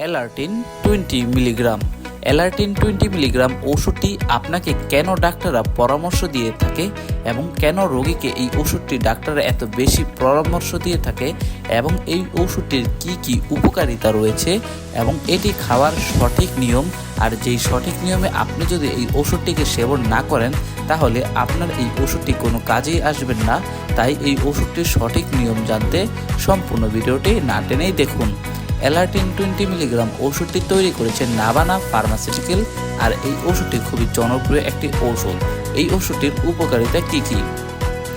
Alertin twenty milligram. Alertin twenty milligram ওষুধটি আপনাকে কেন ডাক্তাররা পরামর্শ দিয়ে থাকে এবং কেন রোগীকে এই ওষুধটি ডাক্তাররা এত বেশি পরামর্শ দিয়ে থাকে এবং এই ওষুধটির কি কি উপকারিতা রয়েছে এবং এটি খাওয়ার সঠিক নিয়ম? আর যেই সঠিক নিয়মে আপনি যদি এই ওষুধটিকে সেবন না করেন, তাহলে আপনার এই ওষুধটি কোনো কাজেই আসবেন না। তাই এই ওষুধটির সঠিক নিয়ম জানতে সম্পূর্ণ ভিডিওটি না টেনেই দেখুন। অ্যালার্টিন টোয়েন্টি মিলিগ্রাম ওষুধটি তৈরি করেছে নাভানা ফার্মাসিউটিক্যাল আর এই ওষুধটি খুবই জনপ্রিয় একটি ঔষধ। এই ওষুধটির উপকারিতা কী কী?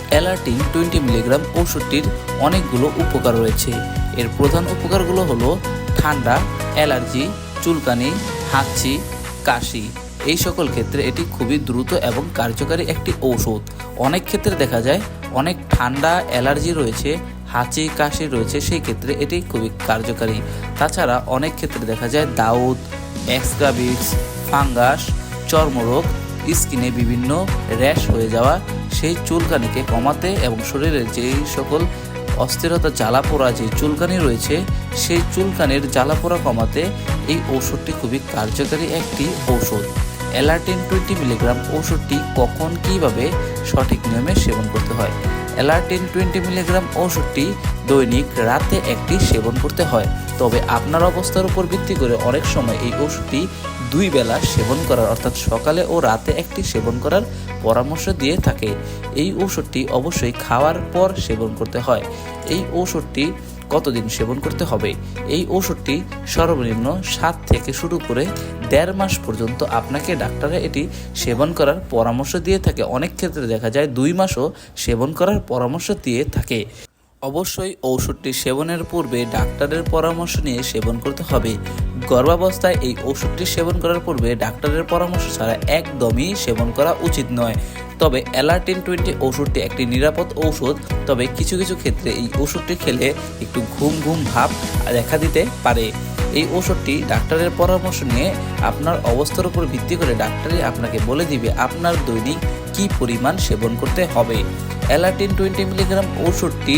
অ্যালার্টিন টোয়েন্টি মিলিগ্রাম ওষুধটির অনেকগুলো উপকার রয়েছে। এর প্রধান উপকারগুলো হলো ঠান্ডা, অ্যালার্জি, চুলকানি, হাঁচি, কাশি। এই সকল ক্ষেত্রে এটি খুবই দ্রুত এবং কার্যকারী একটি ঔষধ। অনেক ক্ষেত্রে দেখা যায় অনেক ঠান্ডা, অ্যালার্জি রয়েছে হাঁচি, কাশি রয়েছে, সেই ক্ষেত্রে এটি খুবই কার্যকারী। তাছাড়া অনেক ক্ষেত্রে দেখা যায় দাউদ এক্সগ্রাবিটস ফাঙ্গাস, চর্মরোগ, স্কিনে বিভিন্ন র্যাশ হয়ে যাওয়া, সেই চুলকানিকে কমাতে এবং শরীরের যেই সকল অস্থিরতা জ্বালাপোড়া যে চুলকানি রয়েছে, সেই চুলকানির জ্বালাপোড়া কমাতে এই ঔষধটি খুবই কার্যকারী একটি ঔষধ। অ্যালার্টিন টোয়েন্টি মিলিগ্রাম ওষুধটি কখন কীভাবে সঠিক নিয়মে সেবন করতে হয়? অ্যালার্টিন টোয়েন্টি মিলিগ্রাম ওষুধটি দৈনিক রাতে একটি সেবন করতে হয়। তবে আপনার অবস্থার উপর ভিত্তি করে অনেক সময় এই ওষুধটি দুই বেলা সেবন করার, অর্থাৎ সকালে ও রাতে একটি সেবন করার পরামর্শ দিয়ে থাকে। এই ওষুধটি অবশ্যই খাওয়ার পর সেবন করতে হয়। এই ওষুধটি কতদিন সেবন করতে হবে? এই ওষুধটি সর্বনিম্ন সাত থেকে শুরু করে দেড় মাস পর্যন্ত আপনাকে ডাক্তাররা এটি সেবন করার পরামর্শ দিয়ে থাকে। অনেক ক্ষেত্রে দেখা যায় দুই মাসও সেবন করার পরামর্শ দিয়ে থাকে। অবশ্যই ঔষধটি সেবনের পূর্বে ডাক্তারের পরামর্শ নিয়ে সেবন করতে হবে। গর্ভাবস্থায় এই ওষুধটি সেবন করার পূর্বে ডাক্তারের পরামর্শ ছাড়া একদমই সেবন করা উচিত নয়। তবে অ্যালার্টিন টোয়েন্টি ওষুধটি একটি নিরাপদ ঔষধ। তবে কিছু কিছু ক্ষেত্রে এই ওষুধটি খেলে একটু ঘুম ঘুম ভাব দেখা দিতে পারে। এই ওষুধটি ডাক্তারের পরামর্শ নিয়ে আপনার অবস্থার উপর ভিত্তি করে ডাক্তারই আপনাকে বলে দিবে আপনার দৈনিক কি পরিমাণ সেবন করতে হবে। অ্যালার্টিন টোয়েন্টি মিলিগ্রাম ওষুধটি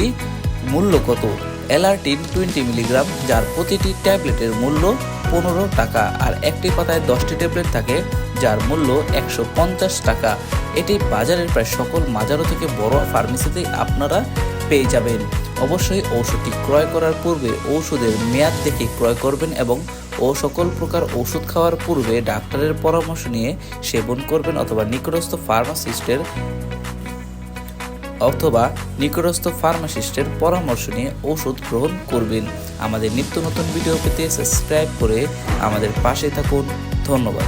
মূল্য কত? অ্যালার্টিন টোয়েন্টি মিলিগ্রাম, যার প্রতিটি ট্যাবলেটের মূল্য পনেরো টাকা আর একটি পাতায় দশটি ট্যাবলেট থাকে, যার মূল্য একশো পঞ্চাশ টাকা। এটি বাজারের প্রায় সকল মাজারো থেকে বড় ফার্মেসিতেই আপনারা পেয়ে যাবেন। অবশ্যই ঔষধটি ক্রয় করার পূর্বে ঔষধের মেয়াদ দেখে ক্রয় করবেন এবং ও সকল প্রকার ওষুধ খাওয়ার পূর্বে ডাক্তারের পরামর্শ নিয়ে সেবন করবেন অথবা নিকটস্থ ফার্মাসিস্টের অথবা নিকটস্থ ফার্মাসিস্টের পরামর্শ নিয়ে ওষুধ গ্রহণ করবেন। আমাদের নিত্য নতুন ভিডিও পেতে সাবস্ক্রাইব করে আমাদের পাশে থাকুন। ধন্যবাদ।